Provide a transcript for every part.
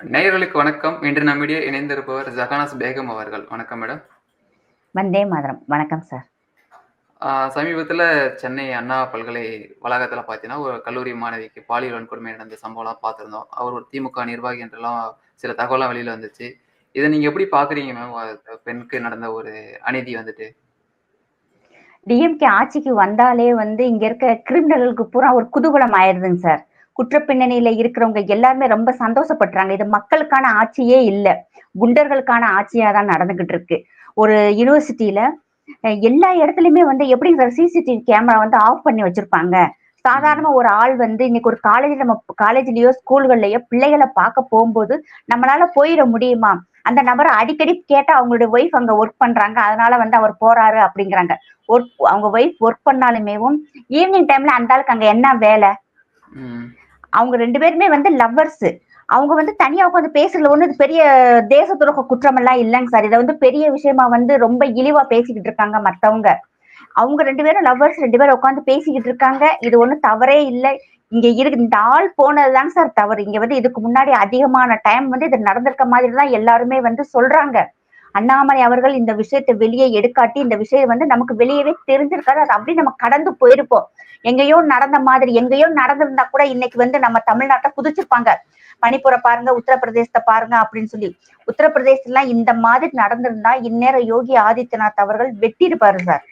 நேயர்களுக்கு வணக்கம். இன்று நம்மிடையே இணைந்திருப்பவர் ஜஹானாஸ் பேகம் அவர்கள். வணக்கம் மேடம். வந்தே மாதரம். வணக்கம் சார். சமீபத்தில சென்னை அண்ணா பல்கலை வளாகத்தில பார்த்தீங்கன்னா, ஒரு கல்லூரி மாணவிக்கு பாலியல் வன்கொடுமை நடந்த சம்பவம்லாம் பார்த்திருந்தோம். அவர் ஒரு திமுக நிர்வாகி என்றெல்லாம் சில தகவல்லாம் வெளியில வந்துச்சு. இத நீங்க எப்படி பார்க்குறீங்க மேம்? பெண்ணுக்கு நடந்த ஒரு அநீதி வந்துட்டு? டிஎம்கே ஆட்சிக்கு வந்தாலே வந்து இங்க இருக்க கிரிமினல்களுக்கு பூரா ஒரு குதூகலம் ஆயிருதுங்க சார். குற்ற பின்னணியில இருக்கிறவங்க எல்லாருமே ரொம்ப சந்தோஷப்படுறாங்க. இது மக்களுக்கான ஆட்சியே இல்ல. குண்டர்களுக்கான ஆட்சியா தான் நடந்துகிட்டு இருக்கு. ஒரு யூனிவர்சிட்டியில எல்லா இடத்துலயுமே வந்து எப்படி சிசிடிவி கேமரா வந்து ஆஃப் பண்ணி வச்சிருப்பாங்க. சாதாரணமா ஒரு ஆள் வந்து இன்னைக்கு ஒரு காலேஜ் நம்ம காலேஜ்லயோ, ஸ்கூல்கள்லயோ பிள்ளைகள பார்க்க போகும்போது நம்மளால போயிட முடியுமா? அந்த நபரை அடிக்கடி கேட்டா அவங்களுடைய ஒய்ஃப் அங்க ஒர்க் பண்றாங்க. அதனால வந்து அவர் போறாரு அப்படிங்கிறாங்க. ஒர்க் அவங்க ஒய்ஃப் ஒர்க் பண்ணாலுமேவும், ஈவினிங் டைம்ல அந்த ஆளுக்கு அங்க என்ன வேலை அவங்க ரெண்டு பேருமே வந்து லவ்வர்ஸு. அவங்க வந்து தனியா உட்காந்து பேசுறதுல ஒன்று இது பெரிய தேச துரோக குற்றமெல்லாம் இல்லைங்க சார். இதை வந்து பெரிய விஷயமா வந்து ரொம்ப இழிவா பேசிக்கிட்டு இருக்காங்க மத்தவங்க. அவங்க ரெண்டு பேரும் லவ்வர்ஸ் ரெண்டு பேரும் உட்காந்து பேசிக்கிட்டு இருக்காங்க. இது ஒண்ணும் தவறே இல்லை இங்க இருக்கு இந்த ஆள் போனதுதாங்க சார் தவறு. இங்க வந்து இதுக்கு முன்னாடி அதிகமான டைம் வந்து இது நடந்திருக்க மாதிரி தான் எல்லாருமே வந்து சொல்றாங்க. அண்ணாமலை அவர்கள் இந்த விஷயத்தை வெளியே எடுக்காட்டி, இந்த விஷயம் வந்து நமக்கு வெளியவே தெரிஞ்சிருக்காது. அது அப்படியே நம்ம கடந்து போயிருப்போம். எங்கேயோ நடந்த மாதிரி, எங்கேயோ நடந்திருந்தா கூட இன்னைக்கு வந்து நம்ம தமிழ்நாட்டை குதிச்சிருப்பாங்க. மணிப்பூரை பாருங்க, உத்தரப்பிரதேசத்தை பாருங்க அப்படின்னு சொல்லி. உத்தரப்பிரதேசம்லாம் இந்த மாதிரி நடந்திருந்தா, இந்நேரம் யோகி ஆதித்யநாத் அவர்கள் வெட்டியிருப்பாரு சார்.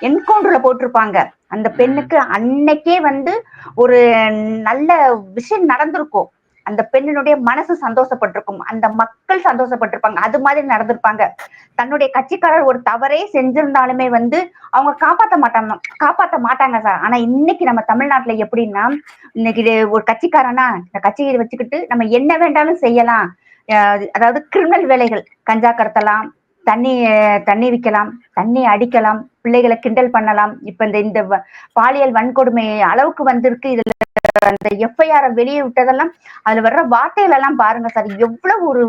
என்கவுண்டர்ல போட்டிருப்பாங்க. அந்த பெண்ணுக்கு அன்னைக்கே வந்து ஒரு நல்ல விஷயம் நடந்திருக்கும். அந்த பெண்ணினுடைய மனசு சந்தோஷப்பட்டிருக்கும். அந்த மக்கள் சந்தோஷப்பட்டிருப்பாங்க. அது மாதிரி நடந்திருப்பாங்க. தன்னுடைய கட்சிக்காரர் ஒரு தவறே செஞ்சிருந்தாலுமே வந்து அவங்க காப்பாத்த மாட்டாங்க காப்பாத்த மாட்டாங்க சார். ஆனா இன்னைக்கு நம்ம தமிழ்நாட்டுல எப்படின்னா, இன்னைக்கு இது ஒரு கட்சிக்காரனா, இந்த கட்சியை வச்சுக்கிட்டு நம்ம என்ன வேண்டாலும் செய்யலாம். அதாவது கிரிமினல் வேலைகள். கஞ்சா கடத்தலாம், தண்ணி தண்ணி விற்கலாம் தண்ணி அடிக்கலாம், பிள்ளைகள கிண்டல் பண்ணலாம். இப்ப இந்த இந்த வ பாலியல் வன்கொடுமை அளவுக்கு வந்திருக்கு. இதுல அந்த எஃப்ஐஆர் வெளியே விட்டதெல்லாம், அதுல வர்ற வார்த்தைகள் எல்லாம் பாருங்க சார். எவ்வளவு ஒரு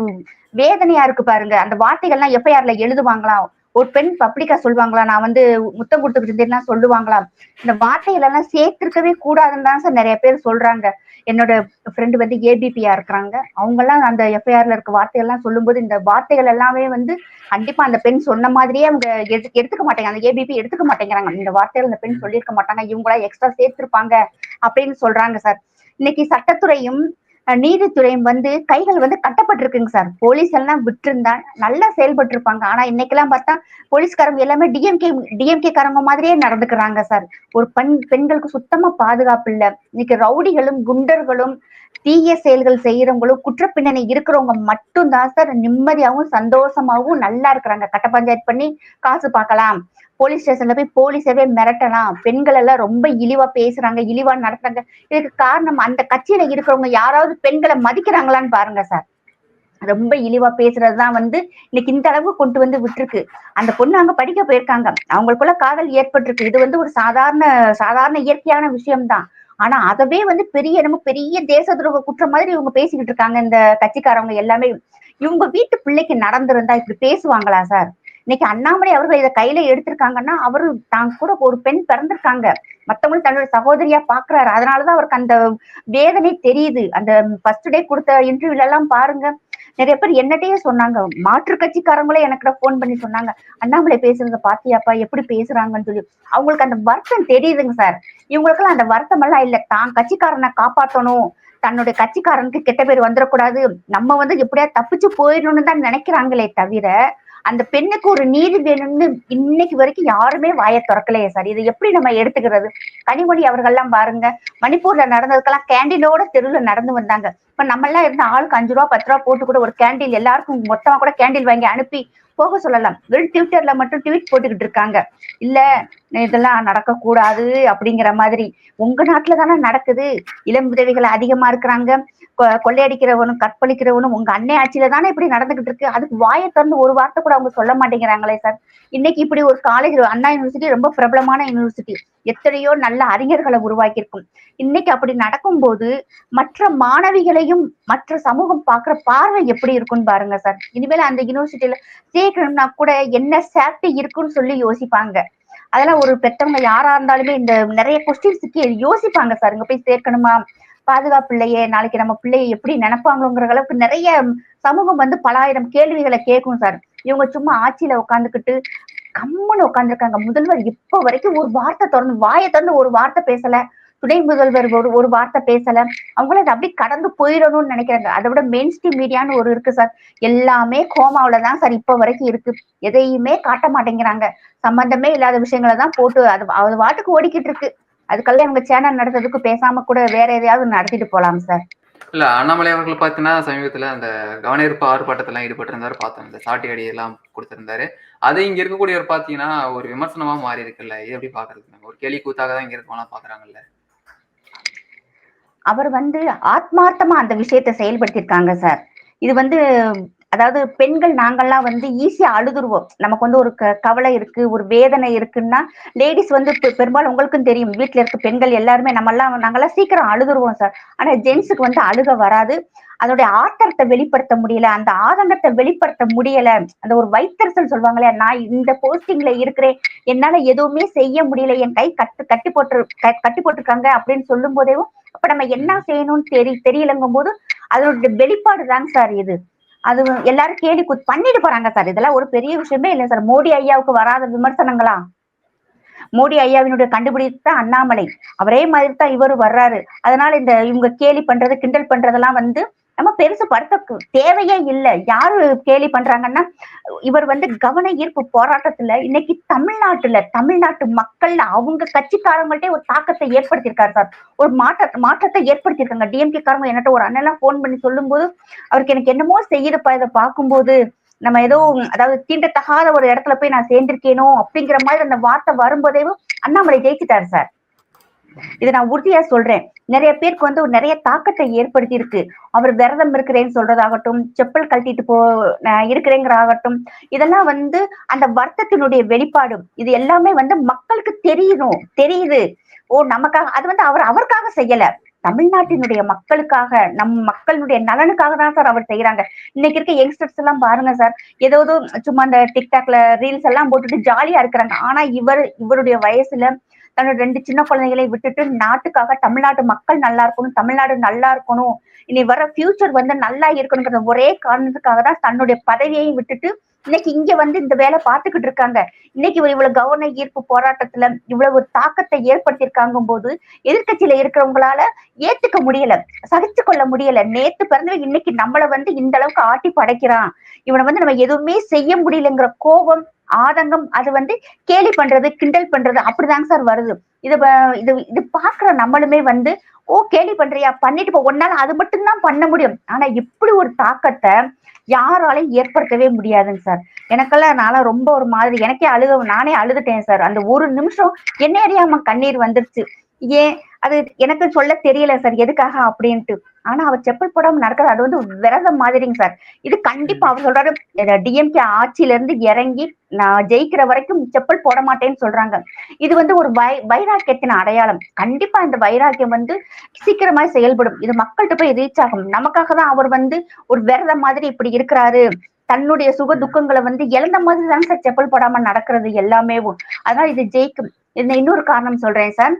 வேதனையா இருக்கு பாருங்க. அந்த வார்த்தைகள்லாம் எஃப்ஐஆர்ல எழுதுவாங்களா? ஒரு பெண் பப்ளிக்கா சொல்லுவாங்களா? நான் வந்து முத்தம் கொடுத்துக்கிட்டு இருந்தேன்னா சொல்லுவாங்களா? இந்த வார்த்தைகள் எல்லாம் சேர்த்திருக்கவே கூடாதுன்னு தான் சார் நிறைய பேர் சொல்றாங்க. என்னோட ஃப்ரெண்டு வந்து ஏபிபியா இருக்கிறாங்க. அவங்கெல்லாம் அந்த எஃப்ஐஆர்ல இருக்க வார்த்தைகள்லாம் சொல்லும்போது, இந்த வார்த்தைகள் எல்லாமே வந்து கண்டிப்பா அந்த பெண் சொன்ன மாதிரியே அவங்க எடுத்துக்க மாட்டேங்க அந்த ஏபிபி எடுத்துக்க மாட்டேங்கிறாங்க. இந்த வார்த்தைகள் அந்த பெண் சொல்லியிருக்க மாட்டாங்க. இவங்களா எக்ஸ்ட்ரா சேர்த்திருப்பாங்க அப்படின்னு சொல்றாங்க சார். இன்னைக்கு சட்டத்துறையும், நீதித்துறை நீதித்துறையும் வந்து கைகள் வந்து கட்டப்பட்டிருக்குங்க சார். போலீஸ் எல்லாம் விட்டுருந்தா நல்லா செயல்பட்டு இருப்பாங்க ஆனா இன்னைக்கெல்லாம் பார்த்தா, போலீஸ்காரங்க எல்லாமே டிஎம்கே டிஎம்கே காரங்க மாதிரியே நடந்துக்கிறாங்க சார். ஒரு பெண் பெண்களுக்கு சுத்தமா பாதுகாப்பு இல்ல. இன்னைக்கு ரவுடிகளும், குண்டர்களும், தீய செயல்கள் செய்யறவங்களும், குற்ற பின்னணி இருக்கிறவங்க மட்டும் தான் சார் நிம்மதியாகவும் சந்தோஷமாகவும் நல்லா இருக்கிறாங்க. கட்ட பஞ்சாயத்து பண்ணி காசு பார்க்கலாம். போலீஸ் ஸ்டேஷன்ல போய் போலீஸவே மிரட்டலாம். பெண்கள் எல்லாம் ரொம்ப இழிவா பேசுறாங்க, இழிவா நடத்துறாங்க. இதுக்கு காரணம் அந்த கட்சியில இருக்கிறவங்க யாராவது பெண்களை மதிக்கிறாங்களான்னு பாருங்க சார். ரொம்ப இழிவா பேசுறதுதான் வந்து இன்னைக்கு இந்த அளவுக்கு கொண்டு வந்து விட்டுருக்கு. அந்த பொண்ணு அங்க படிக்க போயிருக்காங்க. அவங்களுக்குள்ள காதல் ஏற்பட்டிருக்கு. இது வந்து ஒரு சாதாரண சாதாரண இயற்கையான விஷயம்தான் ஆனா அதவே வந்து பெரிய என்னமோ பெரிய தேச துரோக குற்றம் மாதிரி இவங்க பேசிக்கிட்டு இருக்காங்க. இந்த கட்சிக்காரவங்க எல்லாமே. இவங்க வீட்டு பிள்ளைக்கு நடந்திருந்தா இப்படி பேசுவாங்களா சார்? இன்னைக்கு அண்ணாமலை அவர்கள் இதை கையில எடுத்திருக்காங்கன்னா, அவரு தான் கூட ஒரு பெண் பிறந்திருக்காங்க. மத்தவங்களும் தன்னோட சகோதரியா பாக்குறாரு அதனால தான் அவருக்கு அந்த வேதனை தெரியுது. அந்த ஃபர்ஸ்ட் டே கொடுத்த இன்டர்வியூல எல்லாம் பாருங்க. நிறைய பேர் என்னட்டயே சொன்னாங்க. மாற்று கட்சிக்காரங்களே எனக்கு ஃபோன் பண்ணி சொன்னாங்க. "அண்ணாமலை பேசுறத பார்த்தியாப்பா? எப்படி பேசுறாங்கன்னு" சொல்லி. அவங்களுக்கு அந்த வருத்தம் தெரியுதுங்க சார். இவங்களுக்கெல்லாம் அந்த வருத்தம் எல்லாம் இல்ல. தான் கட்சிக்காரனை காப்பாற்றணும் தன்னுடைய கட்சிக்காரனுக்கு கெட்ட பேர் வந்துடக்கூடாது நம்ம வந்து எப்படியாவது தப்பிச்சு போயிடணும்னு தான் நினைக்கிறாங்களே தவிர, அந்த பெண்ணுக்கு ஒரு நீதி வேணும்னு இன்னைக்கு வரைக்கும் யாருமே வாய திறக்கலையே சார். இதை எப்படி நம்ம எடுத்துக்கிறது? கனிமொழி அவர்கள்லாம் பாருங்க. மணிப்பூர்ல நடந்ததுக்கெல்லாம் கேண்டீனோட தெருவில் நடந்து வந்தாங்க. இப்ப நம்மலாம் இருந்த ஆளுக்கு அஞ்சு ரூபா பத்து ரூபா போட்டு கூட ஒரு கேண்டீன் எல்லாருக்கும் மொத்தமா கூட கேண்டீன் வாங்கி அனுப்பி போக சொல்லலாம். வெறும் ட்விட்டர்ல மட்டும் ட்வீட் போட்டுக்கிட்டு இருக்காங்க. இல்ல இதெல்லாம் நடக்கக்கூடாது அப்படிங்கிற மாதிரி. உங்க நாட்டுல தானே நடக்குது. இளம் உதவிகள் அதிகமா இருக்கிறாங்க. கொ கொள்ளையடிக்கிறவனும், கற்பழிக்கிறவனும் உங்க அன்னை ஆட்சியில தானே இப்படி நடந்துகிட்டு இருக்கு. அதுக்கு வாயை திறந்து ஒரு வார்த்தை கூட அவங்க சொல்ல மாட்டேங்கிறாங்களே சார். இன்னைக்கு இப்படி ஒரு காலேஜ் அண்ணா யூனிவர்சிட்டி ரொம்ப பிரபலமான யூனிவர்சிட்டி. எத்தனையோ நல்ல அறிஞர்களை உருவாக்கியிருக்கும். இன்னைக்கு அப்படி நடக்கும்போது, மற்ற மாணவிகளையும், மற்ற சமூகம் பாக்குற பார்வை எப்படி இருக்கும்னு பாருங்க சார். இனிமேல் அந்த யூனிவர்சிட்டியில சேர்க்கணும்னா கூட என்ன சேஃப்டி இருக்குன்னு சொல்லி யோசிப்பாங்க. அதெல்லாம் ஒரு பெற்றவங்க யாரா இருந்தாலுமே இந்த நிறைய கொஸ்டின்ஸ்க்கு யோசிப்பாங்க சார். இங்க போய் சேர்க்கணுமா? பாதுகாப்பு இல்லையே நாளைக்கு நம்ம பிள்ளையை எப்படி நினைப்பாங்களோங்கிற அளவுக்கு நிறைய சமூகம் வந்து பல ஆயிரம் கேள்விகளை கேட்கும் சார் இவங்க சும்மா ஆட்சியில உட்காந்துக்கிட்டு கம்முன்னு உட்காந்துருக்காங்க முதல்வர் இப்ப வரைக்கும் ஒரு வார்த்தை திறந்து வாயை திறந்து ஒரு வார்த்தை பேசல துணை முதல்வர் ஒரு ஒரு வார்த்தை பேசல. அவங்கள அதை கடந்து போயிடணும்னு நினைக்கிறாங்க. அதை விட மெயின் ஸ்ட்ரீம் மீடியான்னு ஒரு இருக்கு சார். எல்லாமே கோமாவில தான் சார் இப்ப வரைக்கும் இருக்கு. எதையுமே காட்ட மாட்டேங்கிறாங்க. சம்பந்தமே இல்லாத விஷயங்களை தான் போட்டு அது அது வாட்டுக்கு ஓடிக்கிட்டு இருக்கு. அதுக்கெல்லாம் இவங்க சேனல் நடத்துறதுக்கு பேசாம கூட வேற எதையாவது நடத்திட்டு போலாம் சார். இல்ல அண்ணாமலை அவர்கள் பாத்தீங்கன்னா சமீபத்துல அந்த கவனஈர்ப்பு ஆர்ப்பாட்டத்தெல்லாம் ஈடுபட்டிருந்தாரு. பார்த்தோம் இந்த சாட்டி அடி எல்லாம் கொடுத்திருந்தாரு. அது இங்க இருக்கக்கூடியவர் பாத்தீங்கன்னா ஒரு விமர்சனமா மாறி இருக்குல்ல இது எப்படி பாக்குறது? ஒரு கேலி கூத்தாக தான் இங்க இருக்கவங்களாம் பாக்குறாங்கல்ல. அவர் வந்து ஆத்மார்த்தமா அந்த விஷயத்தை செயல்படுத்தியிருக்காங்க சார். இது வந்து அதாவது பெண்கள் நாங்கள்லாம் வந்து ஈஸியா அழுதுருவோம். நமக்கு வந்து ஒரு க- கவலை இருக்கு ஒரு வேதனை இருக்குன்னா லேடிஸ் வந்து பெரும்பாலும் உங்களுக்கும் தெரியும் வீட்டுல இருக்க பெண்கள் எல்லாருமே நம்மெல்லாம் நாங்கெல்லாம் சீக்கிரம் அழுதுருவோம் சார். ஆனா ஜென்ஸுக்கு வந்து அழுக வராது. அதோடைய ஆத்திரத்தை வெளிப்படுத்த முடியல. அந்த ஆதங்கத்தை வெளிப்படுத்த முடியல. அந்த ஒரு வைத்தரசல் சொல்லுவாங்களே நான் இந்த போஸ்டிங்ல இருக்கிறேன். என்னால எதுவுமே செய்ய முடியல. என் கை கட்டு கட்டி போட்டு க- கட்டி போட்டிருக்காங்க அப்படின்னு சொல்லும் போதேவும் அப்ப நம்ம என்ன செய்யணும்னு தெரி தெரியலங்கும் போது அதோட வெளிப்பாடு தாங்க சார் இது. அது எல்லாரும் கேலி குத் பண்ணிட்டு போறாங்க சார் இதெல்லாம் ஒரு பெரிய விஷயமே இல்லை சார் மோடி ஐயாவுக்கு வராத விமர்சனங்களா? மோடி ஐயாவினுடைய கண்டுபிடிப்பு தான் அண்ணாமலை. அவரே மாதிரி தான் இவரு வர்றாரு. அதனால இந்த இவங்க கேலி பண்றது கிண்டல் பண்றதெல்லாம் வந்து நம்ம பெருசு படுத்த தேவையே இல்லை. யாரு கேலி பண்றாங்கன்னா இவர் வந்து கவன ஈர்ப்பு போராட்டத்துல இன்னைக்கு தமிழ்நாட்டுல தமிழ்நாட்டு மக்கள்ல அவங்க கட்சிக்காரங்கள்ட்டே ஒரு தாக்கத்தை ஏற்படுத்தியிருக்காரு சார். ஒரு மாற்ற மாற்றத்தை ஏற்படுத்தியிருக்காங்க. டிஎம்கே காரங்க என்கிட்ட ஒரு அண்ணெல்லாம் ஃபோன் பண்ணி சொல்லும்போது அவருக்கு எனக்கு என்னமோ செய்யுதுப்பா இதை பார்க்கும்போது நம்ம ஏதோ அதாவது தீண்டத்தகாத ஒரு இடத்துல போய் நான் சேர்ந்திருக்கேனோ அப்படிங்கிற மாதிரி அந்த வார்த்தை வரும்போதே அண்ணாமலை ஜெயிச்சிட்டாரு சார். இதை நான் உறுதியா சொல்றேன். நிறைய பேருக்கு வந்து ஒரு நிறைய தாக்கத்தை ஏற்படுத்தி இருக்கு அவர் விரதம் இருக்கிறேன்னு சொல்றதாகட்டும் செப்பல் கழட்டிட்டு போ இருக்கிறேங்கிறாகட்டும் இருக்கிறேங்கிற ஆகட்டும் இதெல்லாம் வந்து அந்த வருத்தத்தினுடைய வெளிப்பாடு இது எல்லாமே வந்து மக்களுக்கு தெரியணும் தெரியுது. ஓ நமக்காக அது வந்து அவர் அவருக்காக செய்யல. தமிழ்நாட்டினுடைய மக்களுக்காக நம் மக்களுடைய நலனுக்காக தான் சார் அவர் செய்யறாங்க இன்னைக்கு இருக்க யங்ஸ்டர்ஸ் எல்லாம் பாருங்க சார் ஏதோ சும்மா அந்த டிக்டாக்ல ரீல்ஸ் எல்லாம் போட்டுட்டு ஜாலியா இருக்கிறாங்க. ஆனா இவர் இவருடைய வயசுல தன்னோட ரெண்டு சின்ன குழந்தைகளை விட்டுட்டு நாட்டுக்காக தமிழ்நாட்டு மக்கள் நல்லா இருக்கணும் தமிழ்நாடு நல்லா இருக்கணும் இனி வர ஃபியூச்சர் வந்து நல்லா இருக்கணுங்கிற ஒரே காரணத்துக்காக தான் தன்னுடைய பதவியையும் விட்டுட்டு இன்னைக்கு இங்க வந்து இந்த வேலை பார்த்துக்கிட்டு இருக்காங்க. இன்னைக்கு இவர் இவ்வளவு கவன ஈர்ப்பு போராட்டத்துல இவ்வளவு தாக்கத்தை ஏற்படுத்தியிருக்காங்க போது எதிர்க்கட்சியில இருக்கிறவங்களால ஏத்துக்க முடியல சகிச்சு கொள்ள முடியல. நேத்து பிறந்த இன்னைக்கு நம்மள வந்து இந்த அளவுக்கு ஆட்டி படைக்கிறான் இவனை வந்து நம்ம எதுவுமே செய்ய முடியலங்கிற கோபம் ஆதங்கம் அது வந்து கேலி பண்றது கிண்டல் பண்றது அப்படிதாங்க சார் வருது. இது இது இது பாக்குற நம்மளுமே வந்து ஓ கேலி பண்றியா பண்ணிட்டு போ ஒன்னால அது மட்டும்தான் பண்ண முடியும். ஆனா இப்படி ஒரு தாக்கத்தை யாராலையும் ஏற்படுத்தவே முடியாதுங்க சார் எனக்கெல்லாம் நான்லாம் ரொம்ப ஒரு மாதிரி எனக்கே அழுக நானே அழுதுட்டேன் சார் அந்த ஒரு நிமிஷம் என்ன அறியாம கண்ணீர் வந்துருச்சு. ஏன்? அது எனக்கு சொல்ல தெரியல சார் எதுக்காக அப்படின்ட்டு. ஆனா அவர் செப்பல் போடாம நடக்கிறது அது வந்து விரதம் மாதிரிங்க சார். இது கண்டிப்பா அவர் சொல்றாரு டிஎம்கே ஆட்சியில இருந்து இறங்கி நான் ஜெயிக்கிற வரைக்கும் செப்பல் போட மாட்டேன்னு சொல்றாங்க. இது வந்து ஒரு வை வைராக்கியத்தின் அடையாளம். கண்டிப்பா இந்த வைராக்கியம் வந்து சீக்கிரமா செயல்படும். இது மக்கள்கிட்ட போய் ரீச் ஆகும். நமக்காக தான் அவர் வந்து ஒரு விரதம் மாதிரி இப்படி இருக்கிறாரு. தன்னுடைய சுக துக்கங்களை வந்து இழந்த மாதிரி தான் சார் செப்பல் போடாம நடக்கிறது எல்லாமே அதனால இது ஜெயிக்கும். இந்த இன்னொரு காரணம் சொல்றேன் சார்.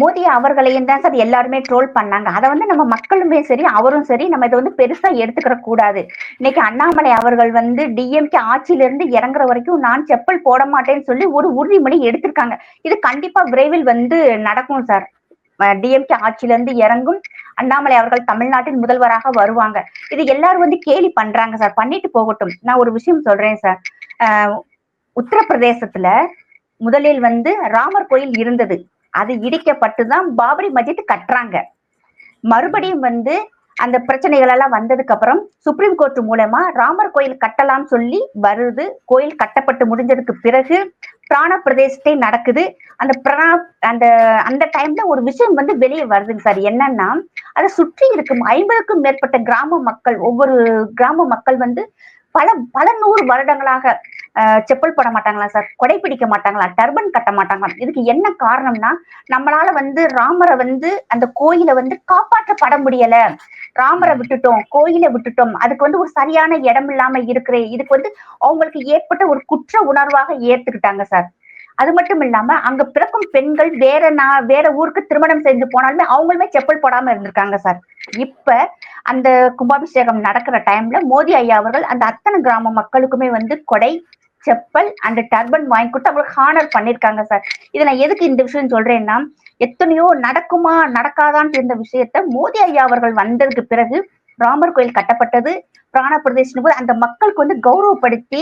மோடி அவர்களையும் தான் சார் எல்லாருமே ட்ரோல் பண்ணாங்க. அதை வந்து நம்ம மக்களுமே சரி அவரும் சரி நம்ம இதை வந்து பெருசா எடுத்துக்கிற கூடாது. இன்னைக்கு அண்ணாமலை அவர்கள் வந்து டிஎம்கே ஆட்சியிலிருந்து இறங்குற வரைக்கும் நான் செப்பல் போட மாட்டேன்னு சொல்லி ஒரு உறுதிமொழி எடுத்திருக்காங்க. இது கண்டிப்பா விரைவில் வந்து நடக்கும் சார். டிஎம்கே ஆட்சியிலிருந்து இறங்கும் அண்ணாமலை அவர்கள் தமிழ்நாட்டின் முதல்வராக வருவாங்க. இது எல்லாரும் வந்து கேலி பண்றாங்க சார். பண்ணிட்டு போகட்டும். நான் ஒரு விஷயம் சொல்றேன் சார். உத்தரப்பிரதேசத்துல முதலில் வந்து ராமர் கோயில் இருந்தது. அது இடிக்கப்பட்டுதான் பாபரி மஜித் கட்டுறாங்க. மறுபடியும் வந்து அந்த பிரச்சனைகள் எல்லாம் வந்ததுக்கு அப்புறம் சுப்ரீம் கோர்ட் மூலமா ராமர் கோயில் கட்டலாம்னு சொல்லி வருது. கோயில் கட்டப்பட்டு முடிஞ்சதுக்கு பிறகு பிராண பிரதேசத்தை நடக்குது. அந்த பிரணா அந்த அந்த டைம்ல ஒரு விஷயம் வந்து வெளியே வருதுங்க சார் என்னன்னா அதை சுற்றி இருக்கும் ஐம்பதுக்கும் மேற்பட்ட கிராம மக்கள் ஒவ்வொரு கிராம மக்கள் வந்து பல பல நூறு வருடங்களாக செப்பல் போட மாட்டாங்களா சார்? கொடை பிடிக்க மாட்டாங்களா? டர்பன் கட்ட மாட்டாங்களா? இதுக்கு என்ன காரணம்னா நம்மளால வந்து ராமரை வந்து அந்த கோயிலை வந்து காப்பாற்றப்பட முடியல. ராமரை விட்டுட்டோம் கோயிலை விட்டுட்டோம். அதுக்கு வந்து ஒரு சரியான இடம் இல்லாம இருக்கிற. இதுக்கு வந்து அவங்களுக்கு ஏற்பட்ட ஒரு குற்ற உணர்வாக ஏத்துக்கிட்டாங்க சார். அது மட்டும் இல்லாம அங்க பிறக்கும் பெண்கள் வேற நான் வேற ஊருக்கு திருமணம் செஞ்சு போனாலுமே அவங்களுமே செப்பல் போடாம இருந்திருக்காங்க சார். இப்ப அந்த கும்பாபிஷேகம் நடக்கிற டைம்ல மோடி ஐயா அவர்கள் அந்த அத்தனை கிராம மக்களுக்குமே வந்து கொடை செப்பல் அண்ட் டர்பன் வாங்கி கொடுத்து அவங்களுக்கு ஹானர் பண்ணிருக்காங்க சார் இதை நான் எதுக்கு இந்த விஷயம் சொல்றேன்னா எத்தனையோ நடக்குமா நடக்காதான்னு இருந்த விஷயத்த மோடி ஐயா அவர்கள் வந்ததுக்கு பிறகு ராமர் கோயில் கட்டப்பட்டது பிராண பிரதேசம் போது அந்த மக்களுக்கு வந்து கௌரவப்படுத்தி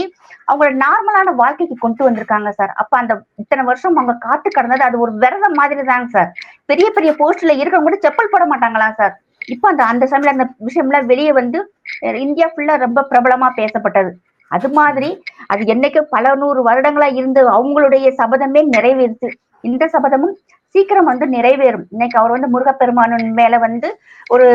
அவங்கள நார்மலான வாழ்க்கைக்கு கொண்டு வந்திருக்காங்க சார் அப்ப அந்த இத்தனை வருஷம் அவங்க காத்து கடந்தது அது ஒரு விரதம் மாதிரி தாங்க சார் பெரிய பெரிய போஸ்ட்ல இருக்கிறவங்க கூட செப்பல் போட மாட்டாங்களா சார் இப்ப அந்த அந்த சமயம் அந்த விஷயம்லாம் வெளியே வந்து இந்தியா ஃபுல்லா ரொம்ப பிரபலமா பேசப்பட்டது. அது மாதிரி அது என்னைக்கு பல நூறு வருடங்களா இருந்து அவங்களுடைய சபதமே நிறைவேறுச்சு. இந்த சபதமும் சீக்கிரம் வந்து நிறைவேறும். இன்னைக்கு அவர் வந்து முருகப்பெருமானன் மேல வந்து ஒரு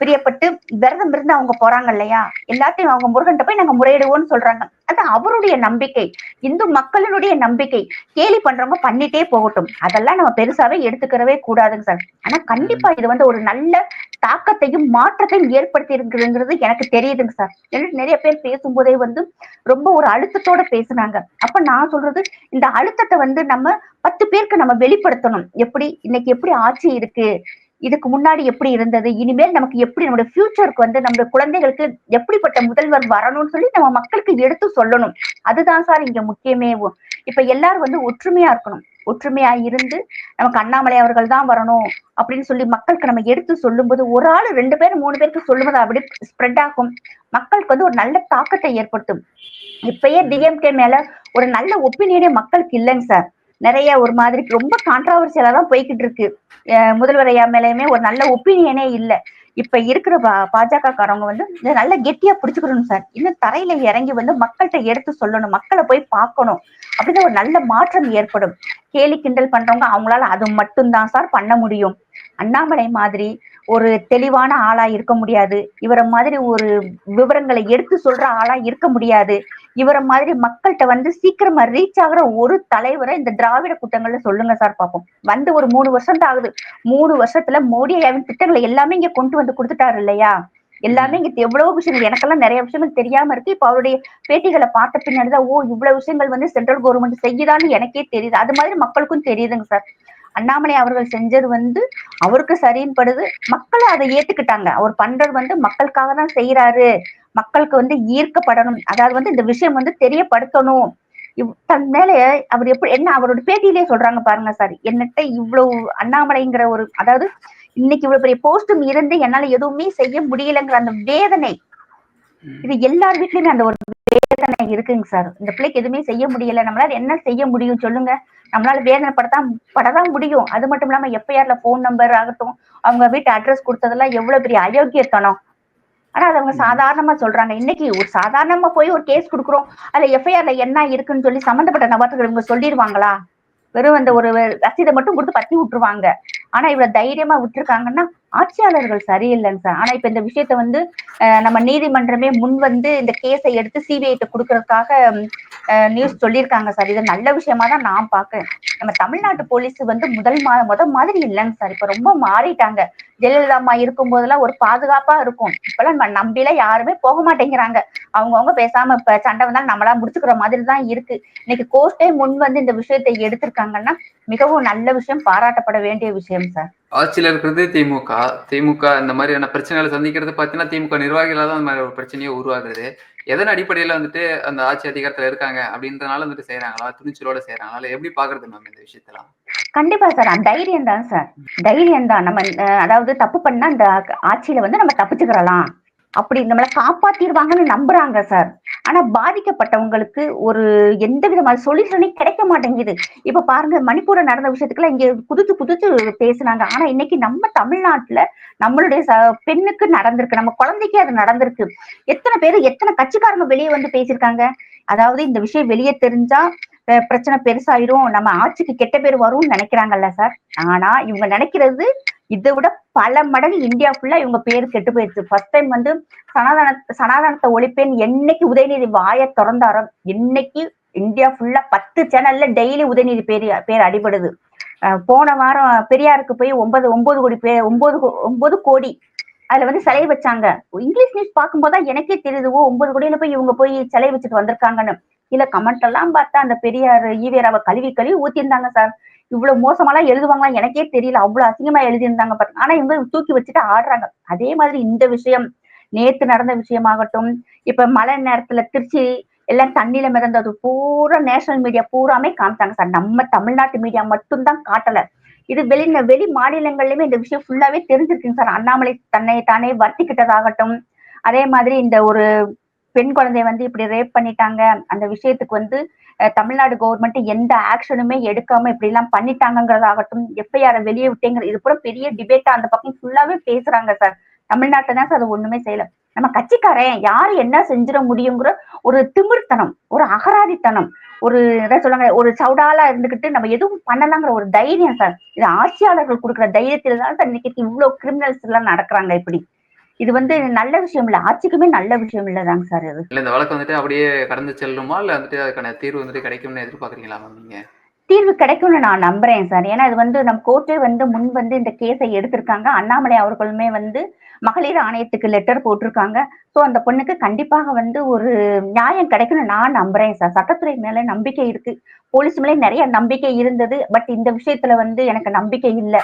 பிரியப்பட்டு விரதம் இருந்து அவங்க போறாங்க இல்லையா? எல்லாத்தையும் அவங்க முருகன்ட்ட போய் நாங்க முறையிடுவோம்னு சொல்றாங்க. அது அவருடைய நம்பிக்கை. இந்து மக்களினுடைய நம்பிக்கை. கேலி பண்றவங்க பண்ணிட்டே போகட்டும். அதெல்லாம் நம்ம பெருசாவே எடுத்துக்கிறவே கூடாதுங்க சார். ஆனா கண்டிப்பா இது வந்து ஒரு நல்ல தாக்கத்தையும் மாற்றத்தையும் ஏற்படுத்தி இருக்குதுங்கிறது எனக்கு தெரியுதுங்க சார். நிறைய பேர் பேசும்போதே வந்து ரொம்ப ஒரு அழுத்தத்தோட பேசுனாங்க. அப்ப நான் சொல்றது இந்த அழுத்தத்தை வந்து நம்ம பத்து பேருக்கு நம்ம வெளிப்படுத்தணும். எப்படி இன்னைக்கு எப்படி ஆட்சி இருக்கு? இதுக்கு முன்னாடி எப்படி இருந்தது? இனிமேல் நமக்கு எப்படி நம்மளுடைய ஃபியூச்சருக்கு வந்து நம்ம குழந்தைகளுக்கு எப்படிப்பட்ட முதல்வர் வரணும்னு சொல்லி நம்ம மக்களுக்கு எடுத்து சொல்லணும். அதுதான் சார் இங்க முக்கியமே இப்ப எல்லாரும் வந்து ஒற்றுமையா இருக்கணும். ஒற்றுமையா இருந்து நமக்கு அண்ணாமலை அவர்கள் தான் வரணும் அப்படின்னு சொல்லி மக்களுக்கு நம்ம எடுத்து சொல்லும்போது ஒரு ஆள் ரெண்டு பேர் மூணு பேருக்கு சொல்லும்போது அப்படி ஸ்ப்ரெட் ஆகும். மக்களுக்கு வந்து ஒரு நல்ல தாக்கத்தை ஏற்படுத்தும். இப்பயே டிஎம்கே மேல ஒரு நல்ல ஒப்பீனியனே மக்களுக்கு இல்லைங்க சார். நிறைய ஒரு மாதிரி ரொம்ப கான்ட்ராவர்சியலா தான் போய்கிட்டு இருக்கு. முதல்வர் ஐயா மேலயுமே ஒரு நல்ல ஒப்பீனியனே இல்லை. இப்ப இருக்கிற பா- பாஜக காரவங்க வந்து இதை நல்ல கெட்டியா பிடிச்சுக்கணும் சார். இன்னும் தரையில இறங்கி வந்து மக்கள்கிட்ட எடுத்து சொல்லணும். மக்களை போய் பார்க்கணும். அப்படின்னு ஒரு நல்ல மாற்றம் ஏற்படும். கேலி கிண்டல் பண்றவங்க அவங்களால அது மட்டும்தான் சார் பண்ண முடியும். அண்ணாமலை மாதிரி ஒரு தெளிவான ஆளா இருக்க முடியாது. இவரை மாதிரி ஒரு விவரங்களை எடுத்து சொல்ற ஆளா இருக்க முடியாது. இவரை மாதிரி மக்கள்கிட்ட வந்து சீக்கிரமா ரீச் ஆகுற ஒரு தலைவரை இந்த திராவிட கூட்டங்கள்ல சொல்லுங்க சார் பார்ப்போம். வந்து ஒரு மூணு வருஷம் தான் ஆகுது. மூணு வருஷத்துல மோடி ஐயாவின் திட்டங்களை எல்லாமே இங்க கொண்டு வந்து கொடுத்துட்டாரு இல்லையா? எல்லாமே இங்க எவ்வளவு விஷயங்கள் எனக்கெல்லாம் நிறைய விஷயங்கள் தெரியாம இருக்கு. இப்ப அவருடைய பேட்டிகளை பார்த்த பின்னாடிதான் ஓ இவ்வளவு விஷயங்கள் வந்து சென்ட்ரல் கவர்மெண்ட் செய்யுதான்னு எனக்கே தெரியுது. அது மாதிரி மக்களுக்கும் தெரியுதுங்க சார். அண்ணாமலை அவர்கள் செஞ்சது வந்து அவருக்கு சரின்னு படுது மக்களும் அதை ஏத்துக்கிட்டாங்க. அவர் பண்றது வந்து மக்களுக்காக தான் செய்யறாரு மக்களுக்கு வந்து ஈர்க்கப்படணும். அதாவது வந்து இந்த விஷயம் வந்து தெரியப்படுத்தணும். இவ்- தன் மேல அவர் எப்படி என்ன அவரோட பேட்டியிலேயே சொல்றாங்க பாருங்க சார். என்னட்ட இவ்வளவு அண்ணாமலைங்கிற ஒரு அதாவது இன்னைக்கு இவ்வளவு பெரிய போஸ்டும் இருந்து என்னால எதுவுமே செய்ய முடியலங்கிற அந்த வேதனை. இது எல்லார் வீட்லயுமே அந்த ஒரு வேதனை இருக்குங்க சார். இந்த பிள்ளைக்கு எதுவுமே செய்ய முடியல. நம்மளால என்ன செய்ய முடியும் சொல்லுங்க. நம்மளால வேதனை படத்தான் படதான் முடியும். அது மட்டும் இல்லாம எஃப்ஐஆர்ல போன் நம்பர் ஆகட்டும் அவங்க வீட்டு அட்ரஸ் கொடுத்ததெல்லாம் எவ்வளவு பெரிய அயோக்கியத்தனம். ஆனா அது அவங்க சாதாரணமா சொல்றாங்க. இன்னைக்கு ஒரு சாதாரணமா போய் ஒரு கேஸ் கொடுக்குறோம். அதுல எஃப்ஐஆர்ல என்ன இருக்குன்னு சொல்லி சம்பந்தப்பட்ட நபர்கள் இவங்க சொல்லிடுவாங்களா? வெறும் அந்த ஒரு ரசீதை மட்டும் கொடுத்து பத்தி விட்டுருவாங்க. ஆனா இவ்வளவு தைரியமா விட்டுருக்காங்கன்னா ஆட்சியாளர்கள் சரியில்லைங்க சார். ஆனா இப்ப இந்த விஷயத்த வந்து நம்ம நீதிமன்றமே முன் வந்து இந்த கேஸை எடுத்து சிபிஐ கொடுக்கறதுக்காக நியூஸ் சொல்லியிருக்காங்க சார். இது நல்ல விஷயமா தான் நான் பாக்குறேன். நம்ம தமிழ்நாட்டு போலீஸ் வந்து முதல் மா முத மாதிரி இல்லைங்க சார். இப்ப ரொம்ப மாறிட்டாங்க. ஜெயலலிதா அம்மா இருக்கும் போதெல்லாம் ஒரு பாதுகாப்பா இருக்கும். இப்பெல்லாம் நம்ம நம்பில யாருமே போக மாட்டேங்கிறாங்க. அவங்கவுங்க பேசாம இப்ப சண்டை வந்தாலும் நம்மளா முடிச்சுக்கிற மாதிரி தான் இருக்கு. இன்னைக்கு கோர்ட்டே முன் வந்து இந்த விஷயத்தை எடுத்திருக்காங்கன்னா மிகவும் நல்ல விஷயம் பாராட்டப்பட வேண்டிய விஷயம் சார். ஆட்சியில இருக்கிறது திமுக. திமுக இந்த மாதிரியான பிரச்சனைகளை சந்திக்கிறது பார்த்தீங்கன்னா திமுக நிர்வாகிகளால தான் அந்த மாதிரி ஒரு பிரச்சனையே உருவாகுது. எதன் அடிப்படையில வந்துட்டு அந்த ஆட்சி அதிகாரத்துல இருக்காங்க அப்படின்றனால வந்துட்டு செய்யறாங்களா துணிச்சலோட செய்யறாங்களா இல்ல எப்படி பாக்குறது மேம் இந்த விஷயத்தெல்லாம்? கண்டிப்பா சார் தைரியம் தான் சார் தைரியம் தான் நம்ம அதாவது தப்பு பண்ணா அந்த ஆட்சியில வந்து நம்ம தப்பிச்சுக்கிறலாம். அப்படி நம்மளை காப்பாத்திடுவாங்கன்னு நம்புறாங்க சார் ஆனா பாதிக்கப்பட்டவங்களுக்கு ஒரு எந்த விதமான சொல்யூஷனே கிடைக்க மாட்டேங்குது. இப்ப பாருங்க மணிப்பூர்ல நடந்த விஷயத்துக்குலாம் இங்க குதிச்சு குதிச்சு பேசுனாங்க. ஆனா இன்னைக்கு நம்ம தமிழ்நாட்டுல நம்மளுடைய பெண்ணுக்கு நடந்திருக்கு. நம்ம குழந்தைக்கே அது நடந்திருக்கு. எத்தனை பேர் எத்தனை கட்சிக்காரங்க வெளியே வந்து பேசியிருக்காங்க? அதாவது இந்த விஷயம் வெளியே தெரிஞ்சா பிரச்சனை பெருசாயிரும். நம்ம ஆட்சிக்கு கெட்ட பேர் வரும்னு நினைக்கிறாங்கல்ல சார் ஆனா இவங்க நினைக்கிறது இதை விட பல மடங்கு இந்தியா ஃபுல்லா இவங்க பேர் கெட்டு போயிடுச்சு ஃபர்ஸ்ட் டைம் வந்து சனாதன சனாதனத்தை ஒழிப்பேன் என்னைக்கு உதயநிதி வாயை திறந்தாரோ என்னைக்கு இந்தியா ஃபுல்லா பத்து சேனல்ல டெய்லி உதயநிதி பேர் பேர் அடிபடுது. போன வாரம் பெரியாருக்கு போய் ஒன்பது ஒன்பது கோடி பேர் ஒன்பது கோ- ஒன்பது கோடி அதுல வந்து சிலை வச்சாங்க. இங்கிலீஷ் நியூஸ் பார்க்கும்போது தான் எனக்கே தெரியுது ஓ ஒன்பது கோடியில போய் இவங்க போய் சிலை வச்சுட்டு வந்திருக்காங்கன்னு. இல்ல கமெண்ட் எல்லாம் பார்த்தா அந்த பெரியார் ஈவேராவை கழுவி கழுவி ஊத்திருந்தாங்க சார் இவ்வளவு மோசமாலாம் எழுதுவாங்களா எனக்கே தெரியல. அவ்வளவு அசிங்கமா எழுதியிருந்தாங்க பாருங்க. ஆனா இவங்க தூக்கி வச்சுட்டு ஆடுறாங்க. அதே மாதிரி இந்த விஷயம் நேத்து நடந்த விஷயமாகட்டும் இப்ப மழை நேரத்துல திருச்சி எல்லாம் தண்ணியில மிதந்தது பூரா நேஷனல் மீடியா பூராமே காமிச்சாங்க சார் நம்ம தமிழ்நாட்டு மீடியா மட்டும்தான் காட்டல. இது வெளி வெளி மாநிலங்கள்லயுமே இந்த விஷயம் ஃபுல்லாவே தெரிஞ்சிருக்குங்க சார் அண்ணாமலை தன்னை தானே வர்த்திக்கிட்டதாகட்டும். அதே மாதிரி இந்த ஒரு பெண் குழந்தைய வந்து இப்படி ரேப் பண்ணிட்டாங்க. அந்த விஷயத்துக்கு வந்து தமிழ்நாடு கவர்மெண்ட் எந்த ஆக்ஷனுமே எடுக்காம இப்படி எல்லாம் பண்ணிட்டாங்கிறதாகட்டும் எஃப்ஐஆர் வெளியே விட்டேங்கிற இது கூட பெரிய டிபேட்டா அந்த பக்கம் ஃபுல்லாவே பேசுறாங்க சார் தமிழ்நாட்டில் தான் சார் அது ஒண்ணுமே செய்யல. நம்ம கட்சிக்காரன் யாரு என்ன செஞ்சிட முடியுங்கிற ஒரு திமிர்த்தனம் ஒரு அகராதித்தனம் ஒரு என்ன சொல்லுவாங்க ஒரு சவுடாலா இருந்துகிட்டு நம்ம எதுவும் பண்ணலாங்கிற ஒரு தைரியம் சார் இது ஆட்சியாளர்கள் கொடுக்குற தைரியத்தில் தான் சார் இன்னைக்கு இவ்வளவு கிரிமினல்ஸ் எல்லாம் நடக்கிறாங்க இப்படி. இது வந்து நல்ல விஷயம் இல்ல ஆட்சிக்குமே நல்ல விஷயம் இல்லதாங்க சார் இது. இல்ல இந்த வழக்கு வந்துட்டு அப்படியே கடந்து செல்லுமா? இல்ல வந்துட்டு அதுக்கான தீர்வு வந்துட்டு கிடைக்கும்னு எதிர்பார்க்குறீங்களா மேம் நீங்க? தீர்வு கிடைக்கும்னு நான் நம்புறேன் சார். ஏன்னா இது வந்து நம்ம கோர்ட்டே வந்து முன் வந்து இந்த கேஸை எடுத்திருக்காங்க. அண்ணாமலை அவர்களுமே வந்து மகளிர் ஆணையத்துக்கு லெட்டர் போட்டிருக்காங்க. சோ அந்த பொண்ணுக்கு கண்டிப்பாக வந்து ஒரு நியாயம் கிடைக்கும்னு நான் நம்புறேன் சார். சட்டத்துறை மேல நம்பிக்கை இருக்கு. போலீஸ் மேலே நிறைய நம்பிக்கை இருந்தது. பட் இந்த விஷயத்துல வந்து எனக்கு நம்பிக்கை இல்ல.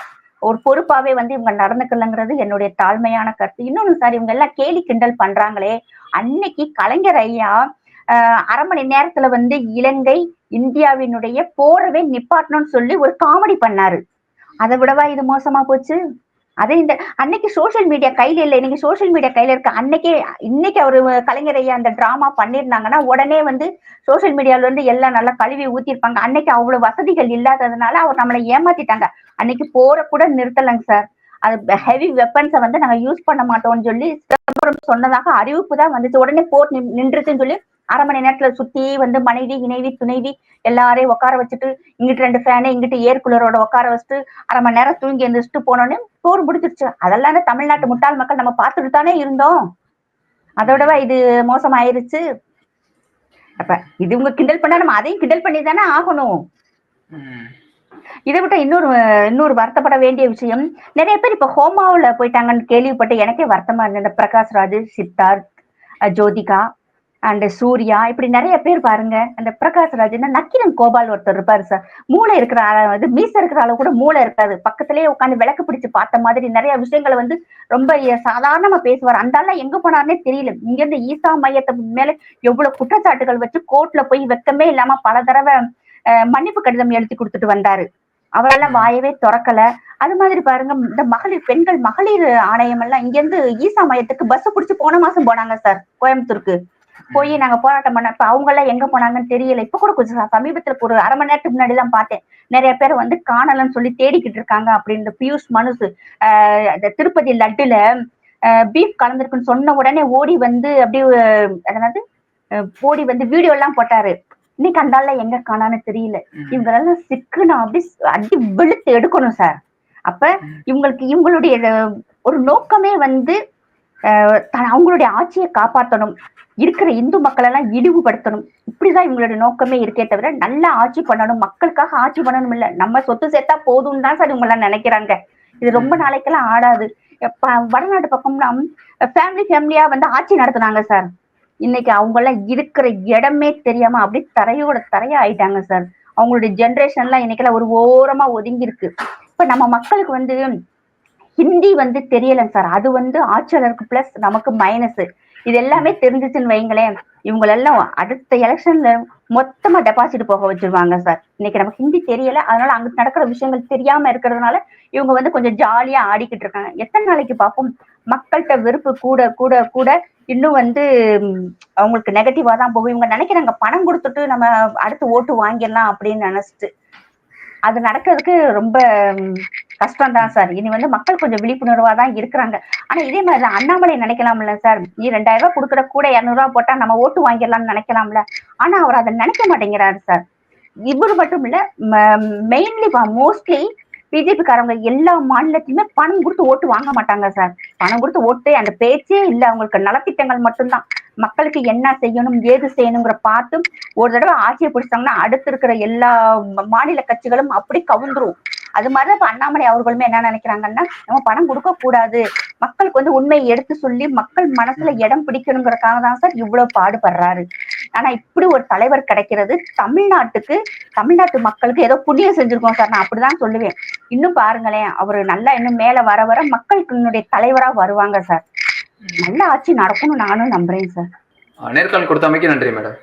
ஒரு பொறுப்பாவே வந்து இவங்க நடந்துக்கலங்கிறது என்னுடைய தாழ்மையான கருத்து. இன்னொன்னு சார் இவங்க எல்லாம் கேலி கிண்டல் பண்றாங்களே. அன்னைக்கு கலைஞர் ஐயா அரை மணி நேரத்துல வந்து இலங்கை இந்தியாவினுடைய போரவே நிப்பாட்டணும்னு சொல்லி ஒரு காமெடி பண்ணாரு. அதை விடவா இது மோசமா போச்சு? அதே இந்த அன்னைக்கு சோஷியல் மீடியா கையில இல்லை. இன்னைக்கு சோஷியல் மீடியா கையில இருக்க அன்னைக்கே இன்னைக்கு அவரு கலைஞர் ஐயா அந்த டிராமா பண்ணிருந்தாங்கன்னா உடனே வந்து சோஷியல் மீடியால இருந்து எல்லாம் நல்லா கழுவி ஊத்திருப்பாங்க அன்னைக்கு அவ்வளவு வசதிகள் இல்லாததுனால அவர் நம்மளை ஏமாத்திட்டாங்க. அன்னைக்கு போற கூட நிறுத்தலைங்க சார். அது ஹெவி வெப்பன்ஸை வந்து நாங்க யூஸ் பண்ண மாட்டோம்னு சொல்லி சிதம்பரம் சொன்னதாக அறிவிப்பு தான் வந்துச்சு. உடனே போர் நின்றுச்சுன்னு சொல்லி அரை மணி நேரத்துல சுத்தி வந்து மனைவி இணைவி துணைவி எல்லாரையும் உட்கார வச்சுட்டு இங்கிட்டு ரெண்டு ஃபேனு இங்கிட்டு ஏர் கூலரோட உட்கார வச்சுட்டு அரை மணி நேரம் தூங்கி எந்திரிச்சிட்டு போனோடனே போர் முடிச்சிருச்சு அதெல்லாம் தமிழ்நாட்டு முட்டாள் மக்கள் நம்ம பார்த்துட்டு தானே இருந்தோம். அதோடவா இது மோசமாயிருச்சு. அப்ப இது உங்க கிண்டல் பண்ணா நம்ம அதையும் கிண்டல் பண்ணி தானே ஆகணும். இதை விட்ட இன்னொரு இன்னொரு வருத்தப்பட வேண்டிய விஷயம். நிறைய பேர் இப்ப ஹோமாவுல போயிட்டாங்கன்னு கேள்விப்பட்டு எனக்கே வருத்தமா இருந்தது. பிரகாஷ் ராஜ் சித்தார்த் ஜோதிகா அண்ட் சூர்யா இப்படி நிறைய பேர் பாருங்க. அந்த பிரகாஷ் ராஜ்னா நக்கீரன் கோபால் ஒருத்தர் இருப்பாரு சார் மூளை இருக்கிற ஆள- மீச இருக்கிற அளவு கூட மூளை இருக்காது. பக்கத்திலேயே உட்காந்து விளக்கு பிடிச்சு பார்த்த மாதிரி நிறைய விஷயங்களை வந்து ரொம்ப சாதாரணமா பேசுவார். அந்த ஆள் எங்க போனாருன்னே தெரியல. இங்க இருந்து ஈசா மையத்தை மேல எவ்வளவு குற்றச்சாட்டுகள் வச்சு கோர்ட்ல போய் வெக்கமே இல்லாம பல தடவை மன்னிப்பு கடிதம் எழுதி கொடுத்துட்டு வந்தாரு. அவரெல்லாம் வாயவே திறக்கல. அது மாதிரி பாருங்க இந்த மகளிர் பெண்கள் மகளிர் ஆணையம் எல்லாம் இங்க இருந்து ஈசா மையத்துக்கு பஸ் பிடிச்சு போன மாசம் போனாங்க சார் கோயம்புத்தூருக்கு. போய் நாங்க போராட்டம் பண்ண இப்ப அவங்க எல்லாம் எங்க போனாங்கன்னு தெரியல. இப்ப கூட கொஞ்சம் சமீபத்துல ஒரு அரை மணி நேரத்துக்கு முன்னாடி தான் பார்த்தேன். நிறைய பேர் வந்து காணலன்னு சொல்லி தேடிக்கிட்டு இருக்காங்க அப்படின்னு. பியூஷ் மனுசு திருப்பதி லட்டுல பீஃப் கலந்துருக்குன்னு சொன்ன உடனே ஓடி வந்து அப்படியே அதாவது ஓடி வந்து வீடியோ எல்லாம் போட்டாரு. இன்னைக்கு அந்த ஆள்ல எங்க காணான்னு தெரியல. இவங்களெல்லாம் சிக்குன்னு அப்படி அடி வெளுத்து எடுக்கணும் சார். அப்ப இவங்களுக்கு இவங்களுடைய ஒரு நோக்கமே வந்து அவங்களுடைய ஆட்சியை காப்பாற்றணும் இருக்கிற இந்து மக்கள் எல்லாம் இழிவுபடுத்தணும். இப்படிதான் இவங்களுடைய நோக்கமே இருக்கே தவிர நல்லா ஆட்சி பண்ணணும். மக்களுக்காக ஆட்சி பண்ணணும் இல்ல. நம்ம சொத்து சேர்த்தா போதும்னு தான் சார் இவங்க எல்லாம் நினைக்கிறாங்க. இது ரொம்ப நாளைக்கெல்லாம் ஆடாது. வடநாட்டு பக்கம்லாம் ஃபேமிலி ஃபேமிலியா வந்து ஆட்சி நடத்துனாங்க சார். இன்னைக்கு அவங்க எல்லாம் இருக்கிற இடமே தெரியாம அப்படியே தரையோட தரையா ஆயிட்டாங்க சார். அவங்களுடைய ஜென்ரேஷன்லாம் இன்னைக்கெல்லாம் ஒரு ஓரமா ஒதுங்கி இருக்கு இப்ப நம்ம மக்களுக்கு வந்து ஹிந்தி வந்து தெரியலங்க சார். அது வந்து ஆட்சியாளருக்கு பிளஸ் நமக்கு மைனஸ் இது எல்லாமே தெரிஞ்சிச்சுன்னு வைங்களேன். இவங்களெல்லாம் அடுத்த எலெக்ஷன்ல மொத்தமா டெபாசிட் போக வச்சிருவாங்க சார். இன்னைக்கு நமக்கு ஹிந்தி தெரியல. அதனால அங்க நடக்கிற விஷயங்கள் தெரியாம இருக்கிறதுனால இவங்க வந்து கொஞ்சம் ஜாலியா ஆடிக்கிட்டு இருக்காங்க. எத்தனை நாளைக்கு பார்ப்போம்? மக்கள்கிட்ட வெறுப்பு கூட கூட கூட இன்னும் வந்து அவங்களுக்கு நெகட்டிவா தான் போகும். இவங்க நினைக்கிறாங்க பணம் கொடுத்துட்டு நம்ம அடுத்து ஓட்டு வாங்கிடலாம் அப்படின்னு நினைச்சிட்டு. அது நடக்கிறதுக்கு ரொம்ப கஷ்டம் தான் சார். இனி வந்து மக்கள் கொஞ்சம் விழிப்புணர்வா தான் இருக்கிறாங்க. ஆனா இதே மாதிரி அண்ணாமலை நினைக்கலாம்ல சார். நீ ரெண்டாயிரம் ரூபாய் கொடுக்குற கூட இரநூறு ரூபாய் போட்டா நம்ம ஓட்டு வாங்கிடலாம்னு நினைக்கலாம்ல. ஆனா அவர் அதை நினைக்க மாட்டேங்கிறாரு சார். இவரு மட்டும் இல்ல மெயின்லி மோஸ்ட்லி பிஜேபிக்காரங்க எல்லா மாநிலத்திலுமே பணம் கொடுத்து ஓட்டு வாங்க மாட்டாங்க சார். பணம் கொடுத்து ஓட்டு அந்த பேச்சே இல்ல. அவங்களுக்கு நலத்திட்டங்கள் மட்டும்தான். மக்களுக்கு என்ன செய்யணும் ஏது செய்யணுங்கிற பார்த்து ஒரு தடவை ஆட்சியை பிடிச்சாங்கன்னா அடுத்து இருக்கிற எல்லா மாநில கட்சிகளும் அப்படி கவுந்துரும். அது மாதிரிதான் இப்ப அண்ணாமலை அவர்களுமே என்ன நினைக்கிறாங்கன்னா நம்ம பணம் கொடுக்க கூடாது மக்களுக்கு வந்து உண்மையை எடுத்து சொல்லி மக்கள் மனசுல இடம் பிடிக்கணுங்கிறதுக்காக தான் சார் இவ்வளவு பாடுபடுறாரு. ஆனா இப்படி ஒரு தலைவர் கிடைக்கிறது தமிழ்நாட்டுக்கு தமிழ்நாட்டு மக்களுக்கு ஏதோ புண்ணியம் செஞ்சிருக்கோம் சார். நான் அப்படிதான் சொல்லுவேன். இன்னும் பாருங்களேன் அவரு நல்லா இன்னும் மேல வர வர மக்களுக்கு என்னுடைய தலைவரா வருவாங்க சார். நல்ல ஆட்சி நடக்கும்னு நானும் நம்புறேன் சார். நேர்காணல் கொடுத்தமைக்கு நன்றி மேடம்.